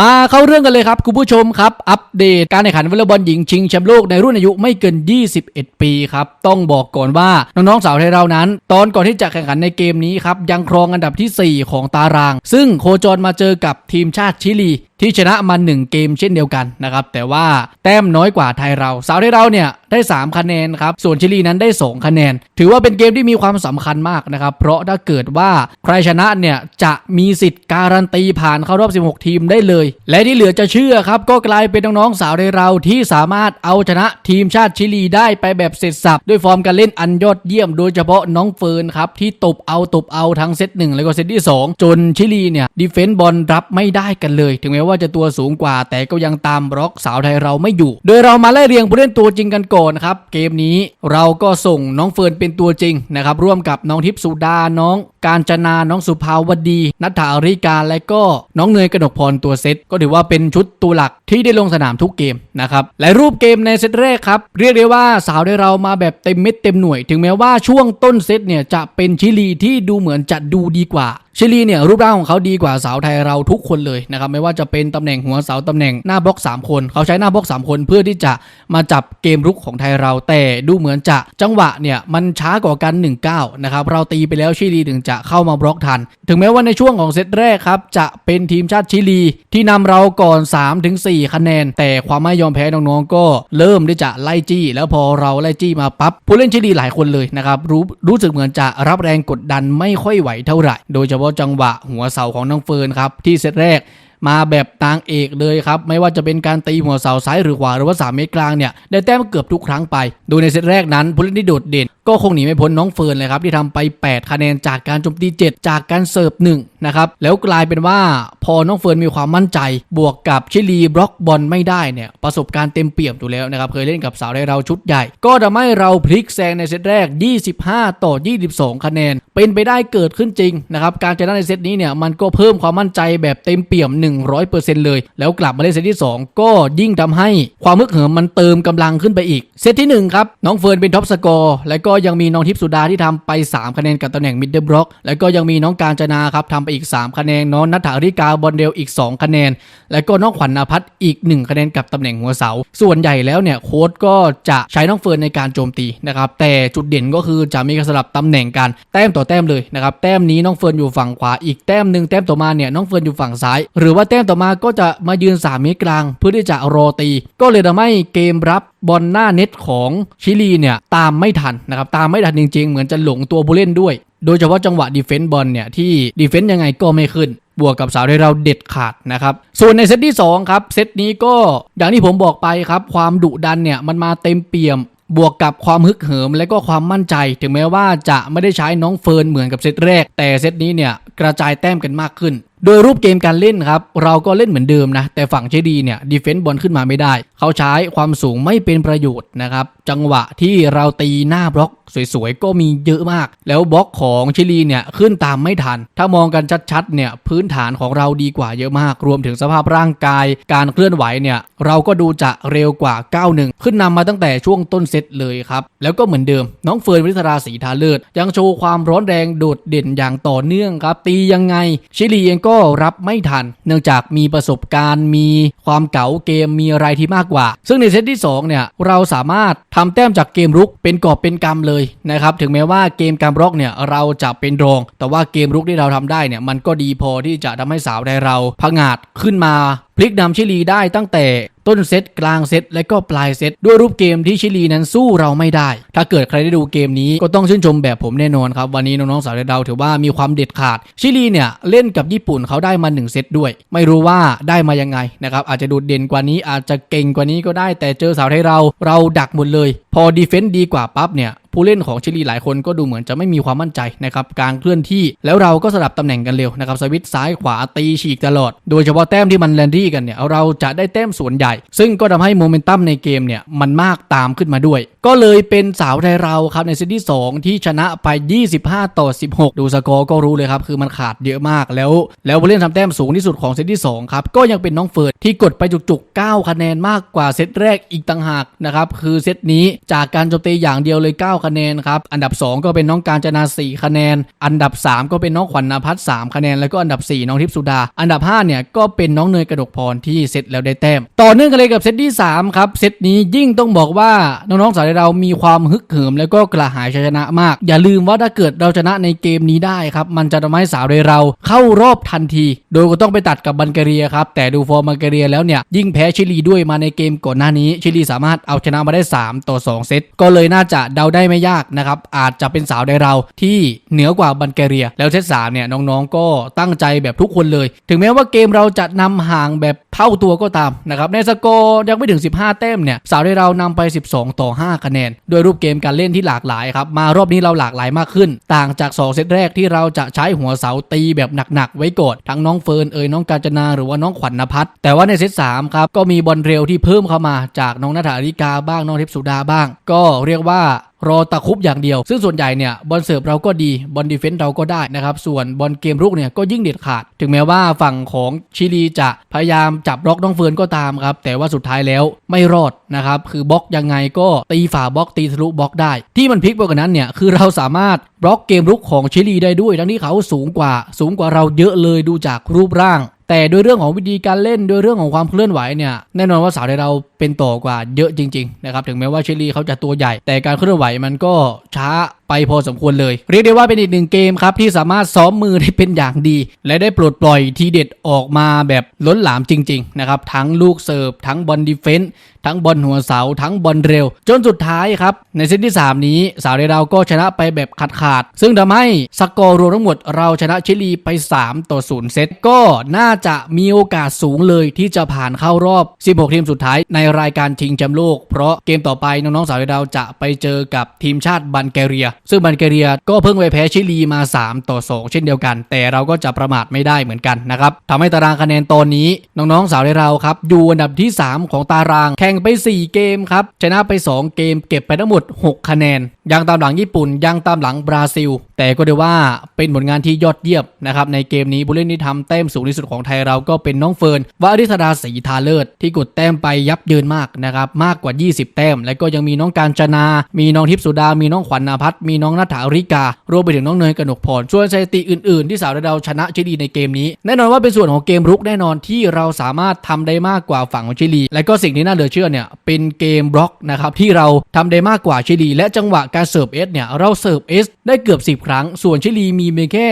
มาเข้าเรื่องกันเลยครับคุณผู้ชมครับ อัปเดตการแข่งขันวอลเลย์บอลหญิงชิงแชมป์โลกในรุ่นอายุไม่เกิน 21 ปีครับ ต้องบอกก่อนว่าน้องๆสาวไทยเรานั้น ตอนก่อนที่จะแข่งขันในเกมนี้ครับยังครองอันดับที่ 4 ของตาราง ซึ่งโคจรมาเจอกับทีมชาติชิลี ที่ชนะมา1เกมเช่นเดียวกันนะครับแต่ว่าแต้มน้อยกว่าไทยเราสาวไทยเราเนี่ยได้ 3 คะแนนครับส่วนชิลีนั้นได้ 2 คะแนน ถือว่าเป็นเกมที่มีความสำคัญมากนะครับเพราะถ้าเกิดว่าใครชนะเนี่ยจะมีสิทธิ์การันตีผ่านเข้ารอบ 16 ทีมได้เลย และที่เหลือจะเชื่อครับก็กลายเป็นน้องๆสาวไทยเราที่สามารถเอาชนะทีมชาติชิลีได้ไปแบบเสร็จสับด้วยฟอร์มการเล่นอันยอดเยี่ยมโดยเฉพาะน้องเฟิร์นครับที่ตบเอาตบเอาทั้งเซตหนึ่งแล้วก็เซตที่ 2 จนชิลีเนี่ยดีเฟนต์บอลรับไม่ได้กันเลย ถึงแม้ว่าจะตัวสูงกว่า แต่ก็ยังตามบล็อกสาวไทยเราไม่อยู่ โดยเรามาไล่เรียงผู้เล่นตัวจริงกันก่อนครับ เกมนี้เราก็ส่งน้องเฟิร์นเป็นตัวจริงนะครับร่วมกับน้องทิพสุดาน้อง การจนาน้องสุภาวดีนัทธาริกาและก็น้องเนยกนกพรตัวเซตก็ถือว่าเป็นชุดตัวหลักที่ได้ลงสนามทุกเกมนะครับและรูปเกมในเซตแรกครับเรียกได้ว่าสาวได้เรามาแบบเต็มเม็ดเต็มหน่วย ถึงแม้ว่าช่วงต้นเซตเนี่ยจะเป็นชิลีที่ดูเหมือนจะดูดีกว่า ชิลีเนี่ยรูปร่างของเขาดีกว่าสาวไทยเราทุกคนเลยนะครับไม่ว่าจะเป็นตำแหน่งหัวเสาตำแหน่งหน้าบล็อก 3 คน เขาใช้หน้าบล็อก 3 คนเพื่อที่จะมาจับเกมรุกของไทยเราแต่ดูเหมือนจะจังหวะเนี่ยมันช้ากว่ากัน 1-9นะครับเราตีไปแล้วชิลีถึงจะเข้ามาบล็อกทัน ถึงแม้ว่าในช่วงของเซตแรกครับจะเป็นทีมชาติชิลี ที่นำเราก่อน 3-4 คะแนน แต่ความไม่ยอมแพ้น้องๆก็เริ่มที่จะไล่จี้ แล้วพอเราไล่จี้มาปั๊บผู้เล่นชิลีหลายคนเลยนะครับรู้รู้สึกเหมือนจะรับแรงกดดันไม่ค่อยไหวเท่าไหร่ โดยเฉพาะจังหวะหัวเสาของน้องเฟิร์นครับที่เซตแรกมาแบบตางเอกเลยครับ ไม่ว่าจะเป็นการตีหัวเสาซ้ายหรือขวาหรือว่า 3 เมตรกลางเนี่ย ได้แต้มเกือบทุกครั้งไปโดยในเซตแรกนั้นผู้เล่นที่โดดเด่น ก็คงหนีไม่พ้นน้องเฟิร์นเลยครับที่ทำไป 8 คะแนนจากการโจมตี 7 จากการเสิร์ฟ1นะครับแล้วกลายเป็นว่าพอน้องเฟิร์นมีความมั่นใจ บวกกับชิลีบล็อกบอลไม่ได้เนี่ยประสบการณ์เต็มเปี่ยมอยู่แล้วนะครับเคยเล่นกับสาวได้เราชุดใหญ่ ก็ทำให้เราพลิกแซงในเซตแรก 25 ต่อ 22 คะแนน เป็นไปได้เกิดขึ้นจริงนะครับการชนะในเซตนี้เนี่ยมันก็เพิ่มความมั่นใจแบบเต็มเปี่ยม 100%เลย แล้วกลับมาเล่นเซตที่ 2 ก็ยิ่งทำให้ความมึกเหิมมันเติมกำลังขึ้นไปอีกเซตที่1ครับน้องเฟิร์นเป็นท็อปสกอร์แล้วก็ยังมีน้องทิพสุดาที่ทำไป 3 คะแนนกับตำแหน่งมิดเดิลบล็อก แล้วก็ยังมีน้องการจนาครับทำไปอีก 3 คะแนน น้องนัทธาริกาบอลเดลอีก 2 คะแนน แล้วก็น้องขวัญนภัทรอีก 1 คะแนนกับตำแหน่งหัวเสา ส่วนใหญ่แล้วเนี่ยโค้ชก็จะใช้น้องเฟิร์นในการโจมตีนะครับแต่จุดเด่นก็คือจะมีการสลับตำแหน่งกันแต้มต่อแต้มเลยนะครับแต้มนี้น้องเฟิร์นอยู่ฝั่งขวาอีกแต้มหนึ่งแต้มต่อมาเนี่ยน้องเฟิร์นอยู่ฝั่งซ้าย หรือว่าแต้มต่อมาก็จะมายืน3เมตรกลาง เพื่อที่จะรอตี ก็เลยทำให้เกมรับบอลหน้าเน็ตของชิลีเนี่ยตามไม่ทันนะครับตามไม่ทันจริง ๆ เหมือนจะหลงตัวผู้เล่นด้วย โดยเฉพาะจังหวะดีเฟนต์บอลเนี่ยที่ดีเฟนต์ยังไงก็ไม่ขึ้น บวกกับสาวไทยเราเด็ดขาดนะครับ ส่วนในเซตที่2ครับเซตนี้ก็อย่างที่ผมบอกไปครับความดุดันเนี่ยมันมาเต็มเปี่ยมบวกกับความฮึกเหิมและก็ความมั่นใจ ถึงแม้ว่าจะไม่ได้ใช้น้องเฟิร์นเหมือนกับเซตแรก แต่เซตนี้เนี่ยกระจายแต้มกันมากขึ้น โดยรูปเกมการเล่นครับ เราก็เล่นเหมือนเดิมนะ แต่ฝั่งเชดีเนี่ยดีเฟนต์บอลขึ้นมาไม่ได้ เขาใช้ความสูงไม่เป็นประโยชน์นะครับ จังหวะที่เราตีหน้าบล็อกสวยๆ ก็มีเยอะมาก แล้วบล็อกของชิลีเนี่ยขึ้นตามไม่ทัน ถ้ามองกันชัดๆเนี่ยพื้นฐานของเราดีกว่าเยอะมาก รวมถึงสภาพร่างกาย การเคลื่อนไหวเนี่ยเราก็ดูจะเร็วกว่า 9-1 ขึ้นนำมาตั้งแต่ช่วงต้นเซตเลยครับ แล้วก็เหมือนเดิม น้องเฟิร์นวิทราศรีทาเลิศยังโชว์ความร้อนแรงโดดเด่นอย่างต่อเนื่องครับตียังไงชิลีเองก็็รับไม่ทัน เนื่องจากมีประสบการณ์ มีความเก๋าเกมมีอะไรที่มากกว่า ซึ่งในเซตที่ 2 เนี่ย เราสามารถทำแต้มจากเกมรุกเป็นกอบเป็นกำเลยนะครับ ถึงแม้ว่าเกมการบล็อกเนี่ยเราจะเป็นรอง แต่ว่าเกมรุกที่เราทำได้เนี่ยมันก็ดีพอที่จะทำให้สาวไทยเราพงาดขึ้นมา พลิกนำชิลีได้ตั้งแต่ต้นเซตกลางเซตและก็ปลายเซตด้วยรูปเกมที่ชิลีนั้นสู้เราไม่ได้ ถ้าเกิดใครได้ดูเกมนี้ก็ต้องชื่นชมแบบผมแน่นอนครับ วันนี้น้องๆสาวไทยเราถือว่ามีความเด็ดขาด ชิลีเนี่ยเล่นกับญี่ปุ่นเขาได้มา1เซตด้วย ไม่รู้ว่าได้มายังไงนะครับอาจจะดูดเด่นกว่านี้อาจจะเก่งกว่านี้ก็ได้แต่เจอสาวไทยเราเราดักหมดเลย พอดีเฟนต์ดีกว่าปั๊บเนี่ยผู้เล่นของชิลีหลายคนก็ดูเหมือนจะไม่มีความมั่นใจนะครับการเคลื่อนที่แล้วเราก็สลับตำแหน่งกันเร็วนะครับสวิตซ้ายขวาตีฉีกตลอด โดยเฉพาะแต้มที่มันแลนดี้กันเนี่ยเราจะได้แต้มส่วนใหญ่ ซึ่งก็ทำให้โมเมนตัมในเกมเนี่ยมันมากตามขึ้นมาด้วย ก็เลยเป็นสาวไทยเราครับในเซตที่ 2 ที่ชนะไป 25 ต่อ 16 ดูสกอร์ก็รู้เลยครับคือมันขาดเยอะมากแล้ว แล้วผู้เล่นทำแต้มสูงที่สุดของเซตที่2ครับก็ยังเป็นน้องเฟิร์นที่กดไปจุกๆ 9 คะแนนมากกว่าเซตแรกอีกต่างหากนะครับคือเซตนี้จากการโจมตีอย่างเดียวเลย 9 9 คะแนนครับ อันดับ 2 ก็เป็นน้องการจนา 4 คะแนน อันดับ 3 ก็เป็นน้องขวัญนภัส3คะแนน แล้วก็อันดับ 4 น้องทิพสุดา อันดับ 5 เนี่ยก็เป็นน้องเนยกระดกพรที่เซตแล้วได้แต้ม ต่อเนื่องกันเลยกับเซตที่ 3 ครับ เซตนี้ยิ่งต้องบอกว่าน้องๆสาวเรามีความฮึกเหิม แล้วก็กระหายชัยชนะมาก อย่าลืมว่าถ้าเกิดเราชนะในเกมนี้ได้ครับ มันจะทำให้สาวเราเข้ารอบทันที โดยก็ต้องไปตัดกับบัลแกเรียครับ แต่ดูฟอร์มบัลแกเรียแล้วเนี่ยยิ่งแพ้ชิลีด้วยมาในเกมก่อนหน้านี้ ชิลีสามารถเอาชนะมาได้ 3 ต่อ 2 เซต ก็เลยน่าจะเดาได้ไม่ยากนะครับ อาจจะเป็นสาวไดเราที่เหนือกว่าบัลแกเรีย แล้วเซตสามเนี่ยน้องๆก็ตั้งใจแบบทุกคนเลย ถึงแม้ว่าเกมเราจะนำห่างแบบเท่าตัวก็ตามนะครับในสกอร์ยังไม่ถึง 15 แต้มเนี่ยสาวไดเรานำไป 12 ต่อ 5 คะแนน โดยรูปเกมการเล่นที่หลากหลายครับมารอบนี้เราหลากหลายมากขึ้น ต่างจาก 2 เซตแรกที่เราจะใช้หัวเสาตีแบบหนักๆไว้ก่อนทั้งน้องเฟิร์นเอ่ยน้องกาญจนาหรือว่าน้องขวัญนภัสแต่ว่าในเซตสามครับก็มีบอลเร็วที่เพิ่มเข้ามาจากน้องนาถาริกาบ้างน้องเทพสุดาบ้าง ก็เรียกว่า รอตะคุบอย่างเดียว ซึ่งส่วนใหญ่เนี่ยบอลเสิร์ฟเราก็ดีบอลดีเฟนต์เราก็ได้นะครับ ส่วนบอลเกมรุกเนี่ยก็ยิ่งเด็ดขาด ถึงแม้ว่าฝั่งของชิลีจะพยายามจับล็อกน้องเฟิร์นก็ตามครับ แต่ว่าสุดท้ายแล้วไม่รอดนะครับ คือบล็อกยังไงก็ตีฝ่าบล็อกตีทะลุบล็อกได้ ที่มันพลิกไปกว่านั้นเนี่ยคือเราสามารถบล็อกเกมรุกของชิลีได้ด้วย ทั้งที่เขาสูงกว่า สูงกว่าเราเยอะเลยดูจากรูปร่าง แต่โดยเรื่องของวิธีการเล่นโดยเรื่องของความเคลื่อนไหวเนี่ยแน่นอนว่าสาวไทยเราเป็นต่อกว่าเยอะจริงๆนะครับถึงแม้ว่าเชลีเขาจะตัวใหญ่ แต่การเคลื่อนไหวมันก็ช้า ไปพอสมควรเลย เรียกได้ว่าเป็นอีกหนึ่งเกมครับที่สามารถซ้อมมือได้เป็นอย่างดี และได้ปลดปล่อยทีเด็ดออกมาแบบล้นหลามจริงๆนะครับทั้งลูกเสิร์ฟทั้งบอลดีเฟนส์ทั้งบอลหัวเสาทั้งบอลเร็ว จนสุดท้ายครับ ในเซตที่ 3 นี้สาวไทยเราก็ชนะไปแบบขาดขาด ซึ่งทำให้สกอร์รวมทั้งหมดเราชนะชิลีไป 3 ต่อ 0 เซตก็น่าจะมีโอกาสสูงเลยที่จะผ่านเข้ารอบ 16 ทีมสุดท้ายในรายการชิงแชมป์โลก เพราะเกมต่อไปน้องๆสาวไทยเราจะไปเจอกับทีมชาติบัลแกเรียซึ่งบันเกเรียก็เพิ่งไปแพ้ชิลีมา 3 ต่อ 2 เช่นเดียวกัน แต่เราก็จะประมาทไม่ได้เหมือนกันนะครับทำให้ตารางคะแนนตอนนี้ น้องๆสาวในเราครับอยู่อันดับที่ 3 ของตารางแข่งไป 4 เกมครับชนะไป 2 เกมเก็บไปทั้งหมด 6 คะแนน ยังตามหลังญี่ปุ่น ยังตามหลังบราซิล แต่ก็ได้ว่าเป็นผลงานที่ยอดเยี่ยมนะครับในเกมนี้ผู้เล่นที่ทำแต้มสูงที่สุดของไทยเราก็เป็นน้องเฟิร์นวาริธดาศรีทาเลิศที่กดแต้มไปยับเยินมากนะครับมากกว่า 20 แต้ม และก็ยังมีน้องการจนา มีน้องทิพสุดา มีน้องขวัญนาพัฒมีน้องนัฐาริการวมไปถึงน้องเนยกนกพรส่วนสถิติอื่นๆ ที่สาวเราชนะชิลีในเกมนี้ แน่นอนว่าเป็นส่วนของเกมรุกแน่นอนที่เราสามารถทำได้มากกว่าฝั่งของชิลี และก็สิ่งที่น่าเหลือเชื่อเนี่ยเป็นเกมบล็อกนะครับที่เราทำได้มากกว่าชิลี และจังหวะการเสิร์ฟเอสเนี่ยเราเสิร์ฟเอสได้เกือบ 10 ครั้ง ส่วนชิลีมีเพียงแค่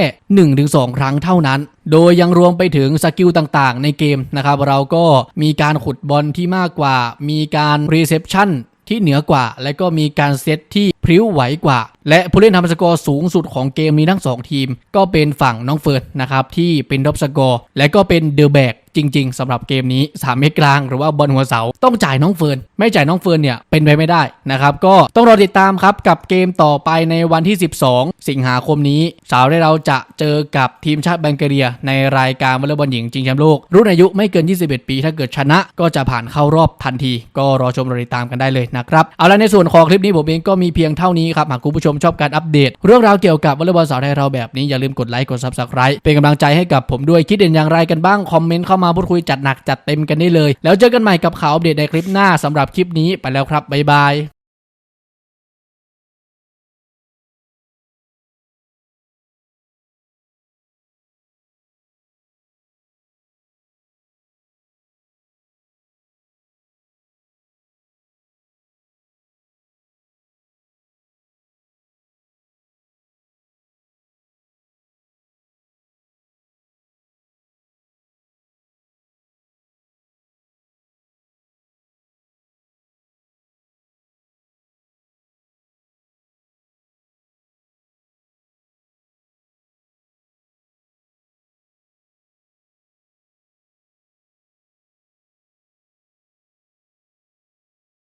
1-2 ครั้งเท่านั้น โดยยังรวมไปถึงสกิลต่างๆ ในเกมนะครับเราก็มีการขุดบอลที่มากกว่า มีการรีเซพชันที่เหนือกว่า และก็มีการเซตที่พริ้วไหวกว่า และผู้เล่นทำสกอร์สูงสุดของเกมนี้ทั้ง 2 ทีม ก็เป็นฝั่งน้องเฟิร์นนะครับที่เป็นท็อปสกอร์และก็เป็นเดอะแบก จริง ๆสำหรับเกมนี้ 3 เมตรกลางหรือว่าบอลหัวเสาต้องจ่ายน้องเฟิร์นไม่จ่ายน้องเฟิร์นเนี่ยเป็นไปไม่ได้นะครับก็ต้องรอติดตามครับกับเกมต่อไปในวันที่ 12 สิงหาคมนี้ สาวได้เราจะเจอกับทีมชาติบัลแกเรีย ในรายการวอลเลย์บอลหญิงชิงแชมป์โลก รุ่นอายุไม่เกิน 21 ปี ถ้าเกิดชนะ ก็จะผ่านเข้ารอบทันที ก็รอชมรอติดตามกันได้เลยนะครับเอาละในส่วนของคลิปนี้ผมเองก็มีเพียงเท่านี้ครับหากคุณผู้ชมชอบการอัปเดต เรื่องราวเกี่ยวกับวอลเลย์บอลสาวไทยเราแบบนี้อย่าลืมกดไลค์กด subscribe เป็นกำลังใจให้กับผมด้วยคิดเห็นอย่างไรกันบ้างคอมเมนต์เข้ามาพูดคุยจัดหนักจัดเต็มกันได้เลย แล้วเจอกันใหม่กับข่าวอัปเดตในคลิปหน้าสำหรับคลิปนี้ไปแล้วครับบ๊ายบาย